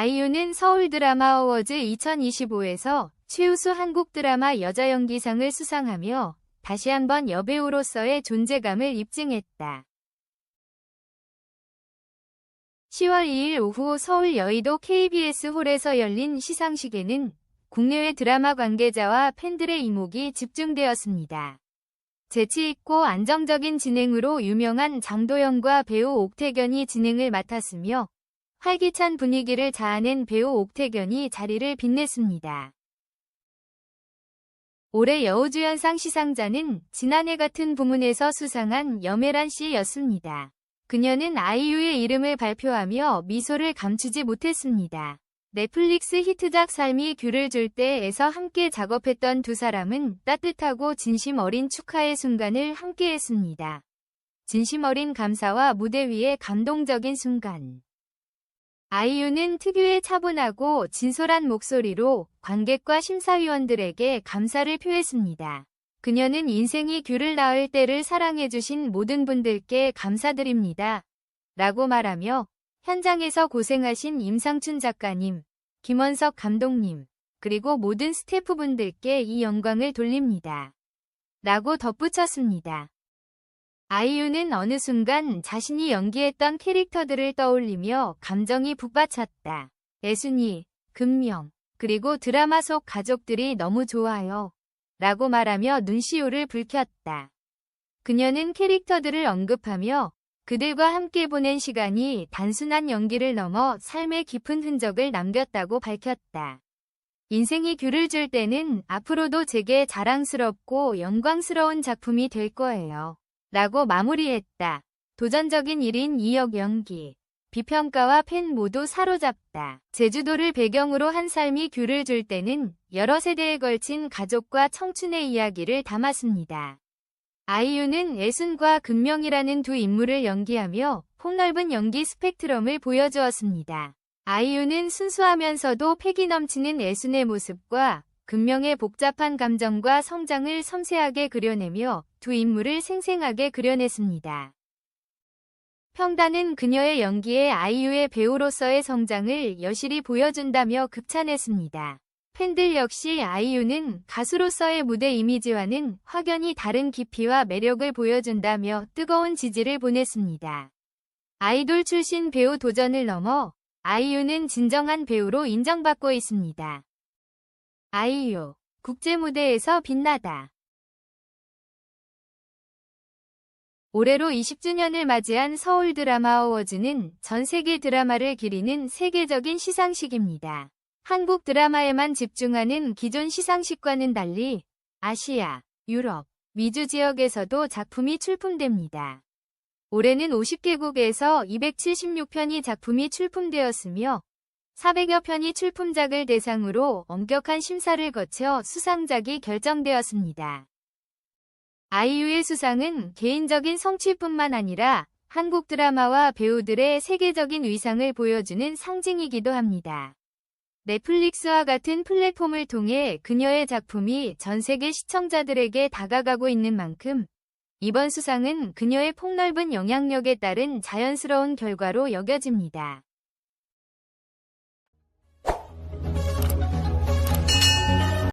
아이유는 서울 드라마 어워즈 2025에서 최우수 한국 드라마 여자 연기상을 수상하며 다시 한번 여배우로서의 존재감을 입증했다. 10월 2일 오후 서울 여의도 KBS 홀에서 열린 시상식에는 국내외 드라마 관계자와 팬들의 이목이 집중되었습니다. 재치있고 안정적인 진행으로 유명한 장도연과 배우 옥태견이 진행을 맡았으며 활기찬 분위기를 자아낸 배우 옥태견이 자리를 빛냈습니다. 올해 여우주연상 시상자는 지난해 같은 부문에서 수상한 염혜란 씨였습니다. 그녀는 아이유의 이름을 발표하며 미소를 감추지 못했습니다. 넷플릭스 히트작 삶이 귤을 줄 때에서 함께 작업했던 두 사람은 따뜻하고 진심 어린 축하의 순간을 함께했습니다. 진심 어린 감사와 무대 위의 감동적인 순간. 아이유는 특유의 차분하고 진솔한 목소리로 관객과 심사위원들에게 감사를 표했습니다. 그녀는 인생이 귤을 낳을 때를 사랑해주신 모든 분들께 감사드립니다. 라고 말하며 현장에서 고생하신 임상춘 작가님, 김원석 감독님, 그리고 모든 스태프분들께 이 영광을 돌립니다. 라고 덧붙였습니다. 아이유는 어느 순간 자신이 연기했던 캐릭터들을 떠올리며 감정이 북받쳤다. 애순이, 금명, 그리고 드라마 속 가족들이 너무 좋아요. 라고 말하며 눈시울을 붉혔다. 그녀는 캐릭터들을 언급하며 그들과 함께 보낸 시간이 단순한 연기를 넘어 삶의 깊은 흔적을 남겼다고 밝혔다. 인생이 귤을 줄 때는 앞으로도 제게 자랑스럽고 영광스러운 작품이 될 거예요. 라고 마무리했다. 도전적인 일인 2역 연기. 비평가와 팬 모두 사로잡다. 제주도를 배경으로 한 삶이 귤을 줄 때는 여러 세대에 걸친 가족과 청춘의 이야기를 담았습니다. 아이유는 애순과 금명이라는 두 인물을 연기하며 폭넓은 연기 스펙트럼을 보여주었습니다. 아이유는 순수하면서도 패기 넘치는 애순의 모습과 금명의 복잡한 감정과 성장을 섬세하게 그려내며 두 인물을 생생하게 그려냈습니다. 평단은 그녀의 연기에 아이유의 배우로서의 성장을 여실히 보여준다며 극찬했습니다. 팬들 역시 아이유는 가수로서의 무대 이미지와는 확연히 다른 깊이와 매력을 보여준다며 뜨거운 지지를 보냈습니다. 아이돌 출신 배우 도전을 넘어 아이유는 진정한 배우로 인정받고 있습니다. 아이유, 국제무대에서 빛나다. 올해로 20주년을 맞이한 서울 드라마 어워즈는 전 세계 드라마를 기리는 세계적인 시상식입니다. 한국 드라마에만 집중하는 기존 시상식과는 달리 아시아, 유럽, 미주 지역에서도 작품이 출품됩니다. 올해는 50개국에서 276편이 작품이 출품되었으며 400여 편이 출품작을 대상으로 엄격한 심사를 거쳐 수상작이 결정되었습니다. 아이유의 수상은 개인적인 성취뿐만 아니라 한국 드라마와 배우들의 세계적인 위상을 보여주는 상징이기도 합니다. 넷플릭스와 같은 플랫폼을 통해 그녀의 작품이 전 세계 시청자들에게 다가가고 있는 만큼 이번 수상은 그녀의 폭넓은 영향력에 따른 자연스러운 결과로 여겨집니다.